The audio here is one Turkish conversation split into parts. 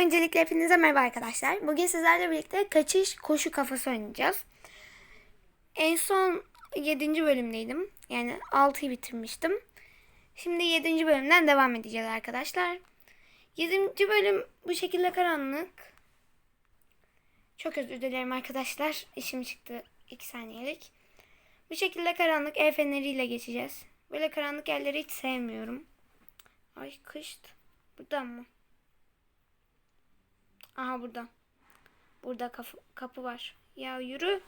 Öncelikle hepinize merhaba arkadaşlar. Bugün sizlerle birlikte kaçış koşu kafası oynayacağız. En son 7. bölümdeydim. Yani 6'yı bitirmiştim. Şimdi 7. bölümden devam edeceğiz arkadaşlar. 7. bölüm bu şekilde karanlık. Çok özür dilerim arkadaşlar. İşim çıktı 2 saniyelik. Bu şekilde karanlık el feneriyle geçeceğiz. Böyle karanlık yerleri hiç sevmiyorum. Ay kışt. Buradan mı? Aha burada. Burada kapı, kapı var. Ya yürü.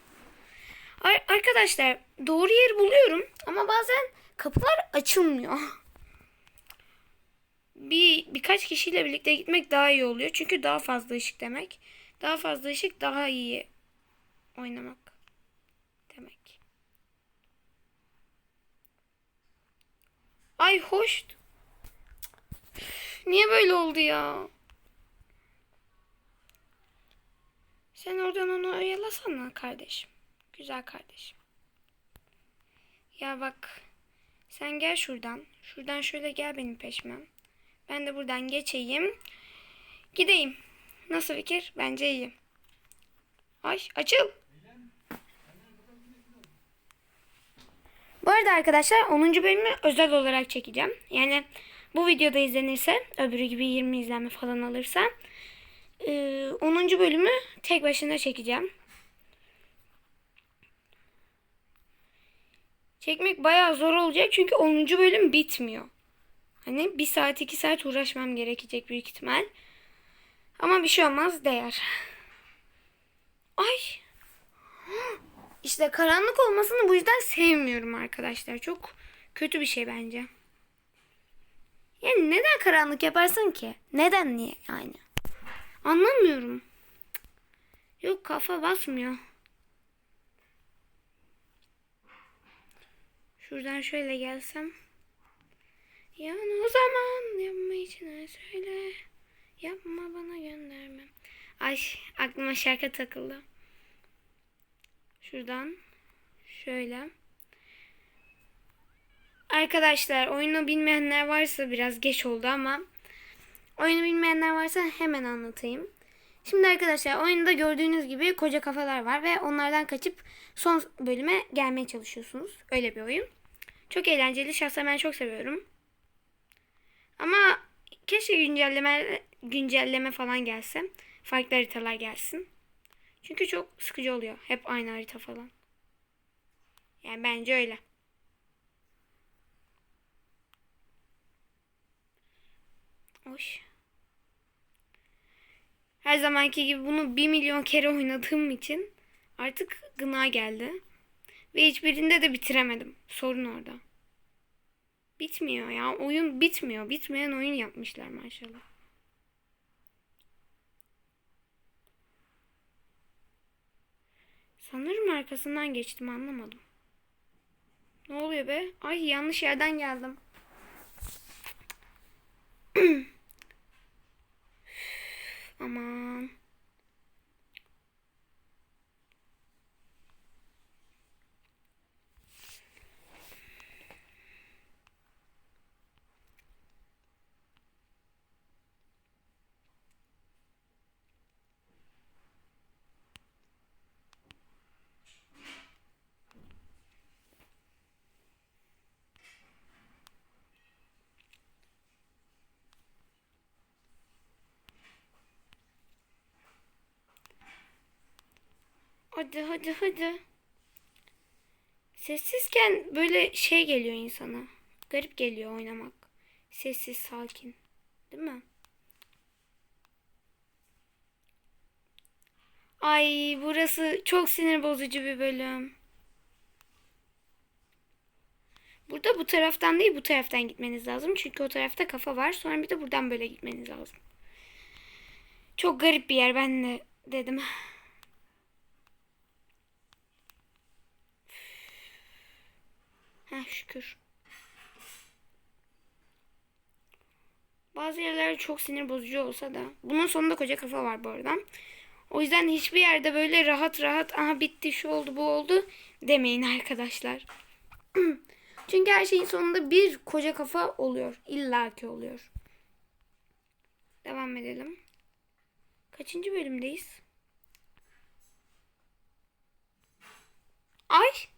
Ar- arkadaşlar doğru yeri buluyorum ama bazen kapılar açılmıyor. Bir birkaç kişiyle birlikte gitmek daha iyi oluyor. Çünkü daha fazla ışık demek. Daha fazla ışık daha iyi oynamak demek. Ay hoş. Niye böyle oldu ya? Sen oradan onu oyalasana kardeşim. Güzel kardeşim. Ya bak. Sen gel şuradan. Şuradan şöyle gel benim peşmem. Ben de buradan geçeyim. Gideyim. Nasıl fikir? Bence iyi. Ay açıl. Bu arada arkadaşlar 10. bölümü özel olarak çekeceğim. Yani bu videoda izlenirse öbürü gibi 20 izlenme falan alırsa ee, 10. bölümü tek başına çekeceğim. Çekmek bayağı zor olacak çünkü 10. bölüm bitmiyor. Hani 1 saat 2 saat uğraşmam gerekecek büyük ihtimal. Ama bir şey olmaz değer. Ay. İşte karanlık olmasını bu yüzden sevmiyorum arkadaşlar. Çok kötü bir şey bence. Yani neden karanlık yaparsın ki? Neden niye yani? Anlamıyorum. Yok kafa basmıyor. Şuradan şöyle gelsem. Yani o zaman yapma içine söyle. Yapma bana göndermem. Ay aklıma şarkı takıldı. Şuradan şöyle. Arkadaşlar oyunu bilmeyenler varsa biraz geç oldu ama oyunu bilmeyenler varsa hemen anlatayım. Şimdi arkadaşlar oyunda gördüğünüz gibi koca kafalar var ve onlardan kaçıp son bölüme gelmeye çalışıyorsunuz. Öyle bir oyun. Çok eğlenceli. Şahsen ben çok seviyorum. Ama keşke güncelleme güncelleme falan gelse. Farklı haritalar gelsin. Çünkü çok sıkıcı oluyor. Hep aynı harita falan. Yani bence öyle. Hoş. Her zamanki gibi bunu bir milyon kere oynadığım için artık gına geldi. Ve hiçbirinde de bitiremedim. Sorun orada. Bitmiyor ya. Oyun bitmiyor. Bitmeyen oyun yapmışlar maşallah. Sanırım arkasından geçtim anlamadım. Ne oluyor be? Ay yanlış yerden geldim. Aman. Hadi hadi hadi. Sessizken böyle şey geliyor insana. Garip geliyor oynamak. Sessiz, sakin. Değil mi? Ay burası çok sinir bozucu bir bölüm. Burada bu taraftan değil bu taraftan gitmeniz lazım. Çünkü o tarafta kafa var. Sonra bir de buradan böyle gitmeniz lazım. Çok garip bir yer ben de dedim. Heh şükür. Bazı yerler çok sinir bozucu olsa da. Bunun sonunda koca kafa var bu arada. O yüzden hiçbir yerde böyle rahat rahat aha bitti şu oldu bu oldu demeyin arkadaşlar. Çünkü her şeyin sonunda bir koca kafa oluyor. İlla ki oluyor. Devam edelim. Kaçıncı bölümdeyiz? Ay.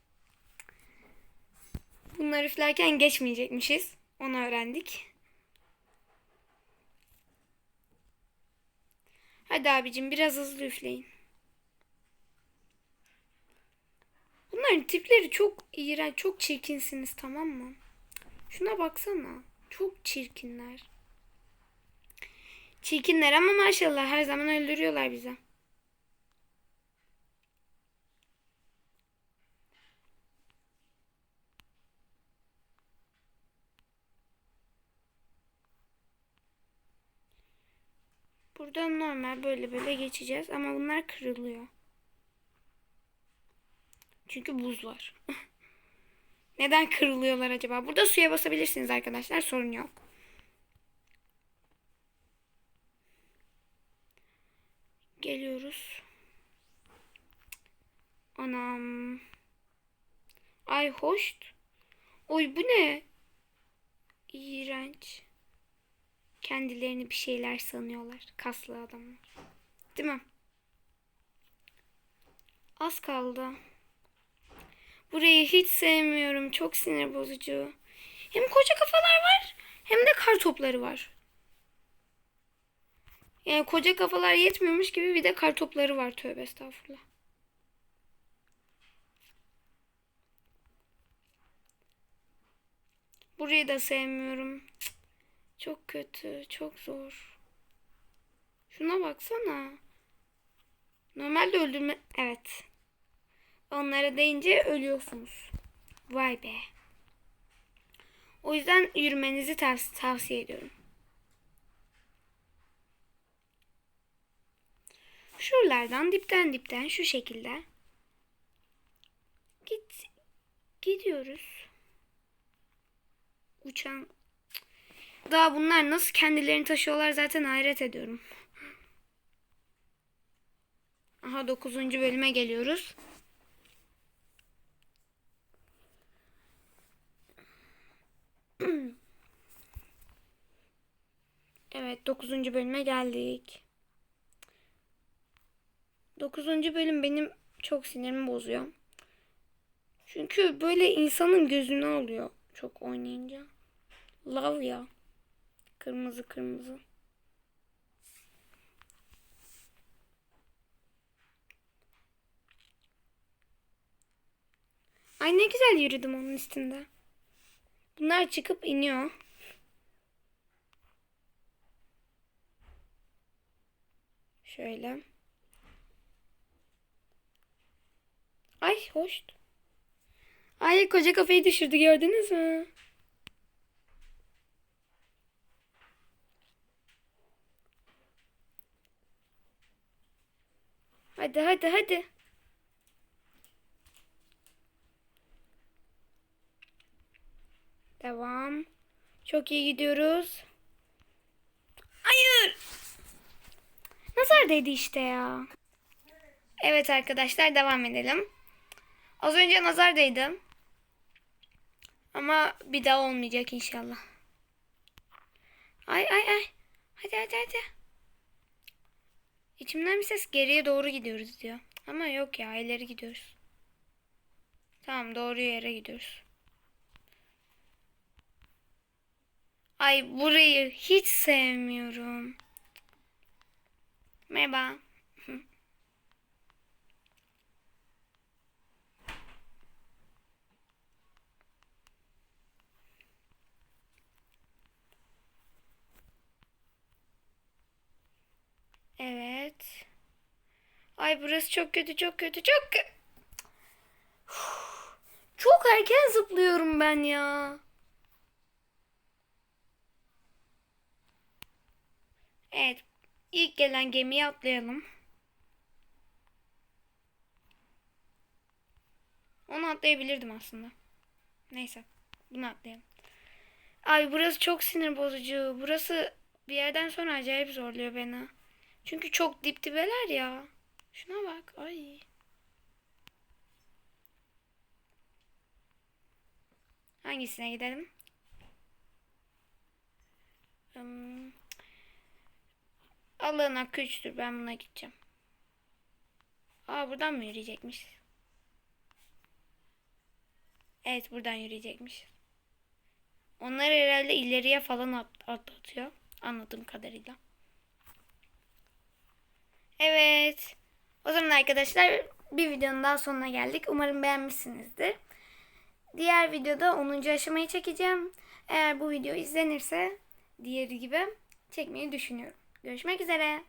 Bunları üflerken geçmeyecekmişiz. Onu öğrendik. Hadi abicim biraz hızlı üfleyin. Bunların tipleri çok iğrenç, çok çirkinsiniz tamam mı? Şuna baksana. Çok çirkinler. Çirkinler ama maşallah her zaman öldürüyorlar bizi. Buradan normal böyle böyle geçeceğiz ama bunlar kırılıyor. Çünkü buz var. Neden kırılıyorlar acaba? Burada suya basabilirsiniz arkadaşlar. Sorun yok. Geliyoruz. Anam. Ay hoş. Oy bu ne? İğrenç. Kendilerini bir şeyler sanıyorlar. Kaslı adamlar. Değil mi? Az kaldı. Burayı hiç sevmiyorum. Çok sinir bozucu. Hem koca kafalar var hem de kar topları var. Yani koca kafalar yetmiyormuş gibi bir de kar topları var. Tövbe estağfurullah. Burayı da sevmiyorum. Çok kötü. Çok zor. Şuna baksana. Normalde öldürme... Evet. Onlara deyince ölüyorsunuz. Vay be. O yüzden yürümenizi tav- tavsiye ediyorum. Şuralardan dipten dipten şu şekilde. Git. Gidiyoruz. Uçan. Daha bunlar nasıl kendilerini taşıyorlar zaten hayret ediyorum. Aha 9. bölüme geliyoruz. Evet 9. bölüme geldik. 9. bölüm benim çok sinirimi bozuyor. Çünkü böyle insanın gözünü alıyor çok oynayınca. Love ya. Kırmızı kırmızı. Ay ne güzel yürüdüm onun üstünde. Bunlar çıkıp iniyor. Şöyle. Ay hoş. Ay koca kafayı düşürdü gördünüz mü? Hadi hadi hadi. Devam. Çok iyi gidiyoruz. Hayır. Nazar değdi işte ya. Evet arkadaşlar devam edelim. Az önce nazar değdi. Ama bir daha olmayacak inşallah. Ay ay ay. Hadi hadi hadi. İçimden bir ses geriye doğru gidiyoruz diyor. Ama yok ya ileri gidiyoruz. Tamam doğru yere gidiyoruz. Ay burayı hiç sevmiyorum. Merhaba. Evet. Ay burası çok kötü, çok kötü, çok. Çok erken zıplıyorum ben ya. Evet. İlk gelen gemiye atlayalım. Onu atlayabilirdim aslında. Neyse. Bunu atlayalım. Ay burası çok sinir bozucu. Burası bir yerden sonra acayip zorluyor beni. Çünkü çok dip dibeler ya. Şuna bak. Ay. Hangisine gidelim? Hmm. Allah'ın hakkı üçtür. Ben buna gideceğim. Aa buradan mı yürüyecekmiş? Evet buradan yürüyecekmiş. Onlar herhalde ileriye falan at- atlatıyor. Anladığım kadarıyla. Evet. O zaman arkadaşlar bir videonun daha sonuna geldik. Umarım beğenmişsinizdir. Diğer videoda 10. aşamayı çekeceğim. Eğer bu video izlenirse diğeri gibi çekmeyi düşünüyorum. Görüşmek üzere.